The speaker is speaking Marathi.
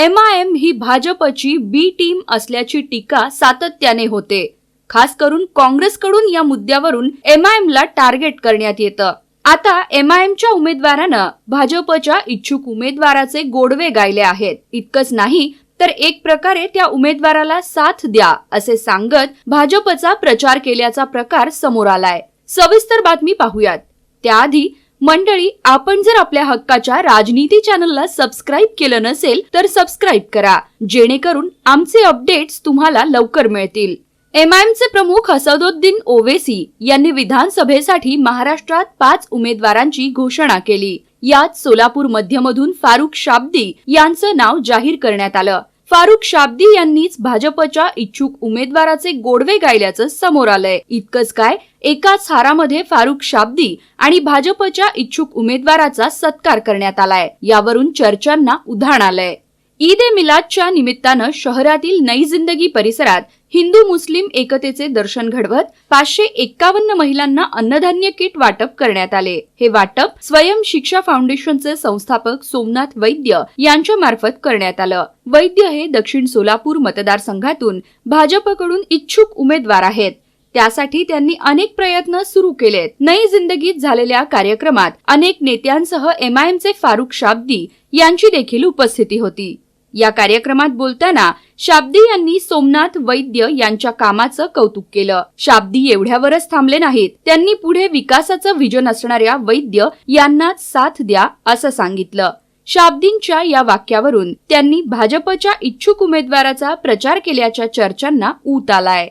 एम आय एम ही भाजपची बी टीम असल्याची टीका सातत्याने होते. खास करून काँग्रेसकडून या मुद्द्यावरून एम आय ला टार्गेट करण्यात येतं. आता एम आय एमच्या उमेदवारानं भाजपच्या इच्छुक उमेदवाराचे गोडवे गायले आहेत. इतकंच नाही तर एक प्रकारे त्या उमेदवाराला साथ द्या असे सांगत भाजपचा प्रचार केल्याचा प्रकार समोर आलाय. सविस्तर बातमी पाहूयात. त्याआधी मंडळी आपण जर आपल्या हक्काच्या राजनीती चॅनलला सबस्क्राईब केलं नसेल तर सबस्क्राईब करा. जेणेकरून आमचे अपडेट्स तुम्हाला लवकर मिळतील. एमआयएमचे प्रमुख असदुद्दीन ओवेसी यांनी विधानसभेसाठी महाराष्ट्रात पाच उमेदवारांची घोषणा केली. यात सोलापूर मध्यमधून फारुख शाब्दी यांचं नाव जाहीर करण्यात आलं. फारुख शाब्दी यांनीच भाजपच्या इच्छुक उमेदवाराचे गोडवे गायल्याचं समोर आलंय. इतकंच काय एकाच हारामध्ये फारुख शाब्दी आणि भाजपच्या इच्छुक उमेदवाराचा सत्कार करण्यात आलाय. यावरून चर्चांना उधाण आलंय. ईद ए मिलादच्या निमित्तानं शहरातील नई जिंदगी परिसरात हिंदू मुस्लिम एकतेचे दर्शन घडवत पाचशे एक्कावन्न महिलांना अन्नधान्य किट वाटप करण्यात आले. हे वाटप स्वयं शिक्षा फाउंडेशनचे संस्थापक सोमनाथ वैद्य यांच्या मार्फत करण्यात आलं. वैद्य हे दक्षिण सोलापूर मतदारसंघातून भाजपकडून इच्छुक उमेदवार आहेत. त्यासाठी त्यांनी अनेक प्रयत्न सुरू केलेत. नई जिंदगीत झालेल्या कार्यक्रमात अनेक नेत्यांसह एमआयएमचे फारुख शाब्दी यांची देखील उपस्थिती होती. या कार्यक्रमात बोलताना शाब्दी यांनी सोमनाथ वैद्य यांच्या कामाचं कौतुक केलं. शाब्दी एवढ्यावरच थांबले नाहीत. त्यांनी पुढे विकासाचं विजन असणाऱ्या वैद्य यांना साथ द्या असं सांगितलं. शाब्दींच्या या वाक्यावरून त्यांनी भाजपच्या इच्छुक उमेदवाराचा प्रचार केल्याच्या चर्चांना ऊत आलाय.